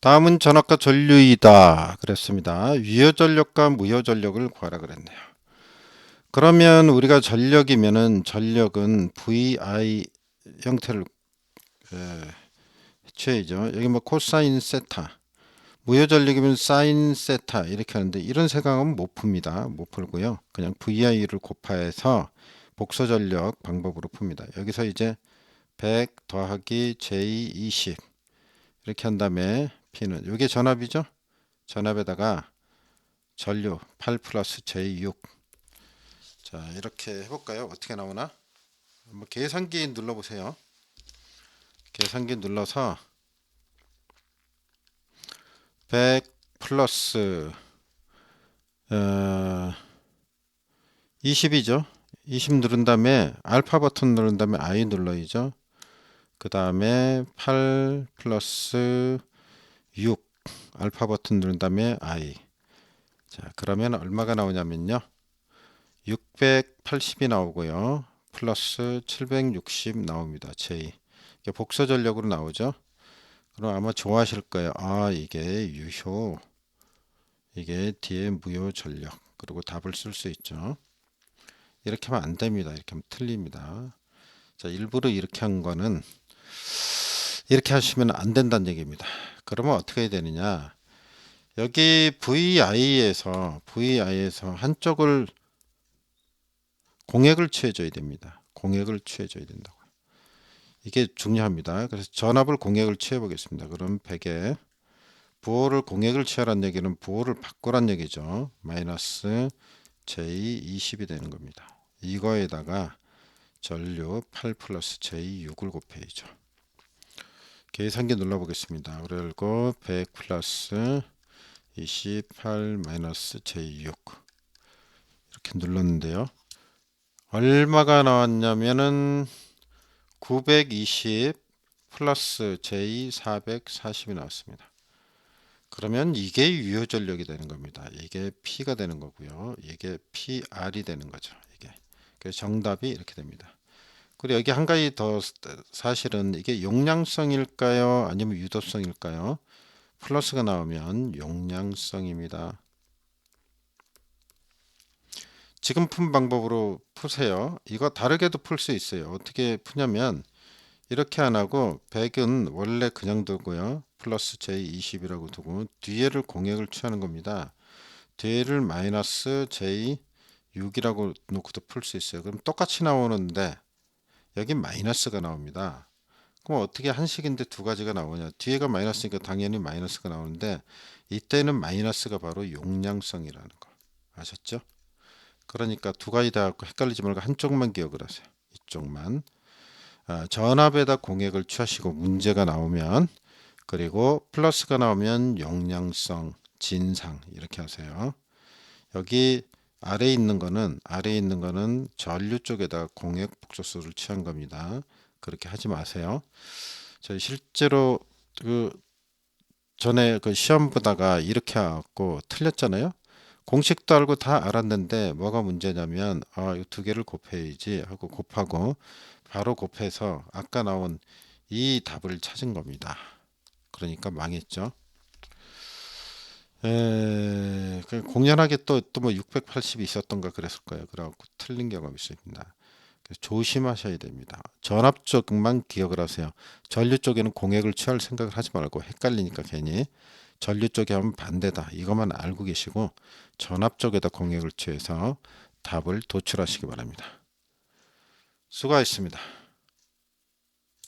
다음은 전압과 전류이다 그랬습니다. 유효 전력과 무효 전력을 구하라 그랬네요. 그러면 우리가 전력이면은 전력은 VI 형태를 에, 취해야죠. 여기 뭐 코사인 세타 무효 전력이면 사인 세타 이렇게 하는데 이런 생각은 못 풉니다. 못 풀고요. 그냥 VI를 곱해서 복소 전력 방법으로 풉니다. 여기서 이제 100 더하기 J20 이렇게 한 다음에 P는 이게 전압이죠. 전압에다가 전류 8 플러스 J6 자 이렇게 해볼까요? 어떻게 나오나? 한번 계산기 눌러보세요. 계산기 눌러서 100 플러스 어, 20이죠. 20 누른 다음에 알파 버튼 누른 다음에 I 눌러야죠. 그 다음에 8 플러스 6 알파 버튼 누른 다음에 I. 자 그러면 얼마가 나오냐면요. 680이 나오고요. 플러스 760 나옵니다. J. 이게 복서 전력으로 나오죠. 그럼 아마 좋아하실 거예요. 아 이게 유효. 이게 뒤에 무효 전력. 그리고 답을 쓸 수 있죠. 이렇게 하면 안 됩니다. 이렇게 하면 틀립니다. 자 일부러 이렇게 한 거는 이렇게 하시면 안 된다는 얘기입니다. 그러면 어떻게 되느냐? 여기 VI에서 VI에서 한쪽을 공액을 취해줘야 됩니다. 공액을 취해줘야 된다고요. 이게 중요합니다. 그래서 전압을 공액을 취해 보겠습니다. 그럼 100에 부호를 공액을 취하라는 얘기는 부호를 바꾸란 얘기죠. 마이너스 J20이 되는 겁니다. 이거에다가 전류 8 플러스 J6을 곱해야죠. 계산기 눌러보겠습니다. 그리고 100 플러스 28 마이너스 J6 이렇게 눌렀는데요. 얼마가 나왔냐면은 920 플러스 J440이 나왔습니다. 그러면 이게 유효 전력이 되는 겁니다. 이게 P가 되는 거고요. 이게 PR이 되는 거죠. 이게 그래서 정답이 이렇게 됩니다. 그리고 여기 한 가지 더 사실은 이게 용량성일까요? 아니면 유도성일까요? 플러스가 나오면 용량성입니다. 지금 푼 방법으로 푸세요. 이거 다르게도 풀 수 있어요. 어떻게 푸냐면 이렇게 안 하고 100은 원래 그냥 두고요. 플러스 J20이라고 두고 뒤에를 공액을 취하는 겁니다. 뒤에를 마이너스 J6이라고 놓고도 풀 수 있어요. 그럼 똑같이 나오는데 여기 마이너스가 나옵니다. 그럼 어떻게 한식인데 두 가지가 나오냐? 뒤에가 마이너스니까 당연히 마이너스가 나오는데 이때는 마이너스가 바로 용량성이라는 거 아셨죠? 그러니까 두 가지 다 헷갈리지 말고 한쪽만 기억을 하세요. 이쪽만 아, 전압에다 공액을 취하시고 문제가 나오면 그리고 플러스가 나오면 용량성, 진상 이렇게 하세요. 여기 아래에 있는 거는 아래에 있는 거는 전류 쪽에다 공액 복소수를 취한 겁니다. 그렇게 하지 마세요. 저희 실제로 그 전에 그 시험 보다가 이렇게 하고 틀렸잖아요. 공식도 알고 다 알았는데 뭐가 문제냐면 아, 이 두 개를 곱해야지 하고 곱하고 바로 곱해서 아까 나온 이 답을 찾은 겁니다. 그러니까 망했죠. 에, 그 공연하게 또 또 뭐 680이 있었던가 그랬을 거예요. 그래갖고 틀린 경험이 있습니다. 조심하셔야 됩니다. 전압 쪽만 기억을 하세요. 전류 쪽에는 공액을 취할 생각을 하지 말고 헷갈리니까 괜히 전류 쪽에 하면 반대다. 이것만 알고 계시고 전압 쪽에다 공액을 취해서 답을 도출하시기 바랍니다. 수고하셨습니다.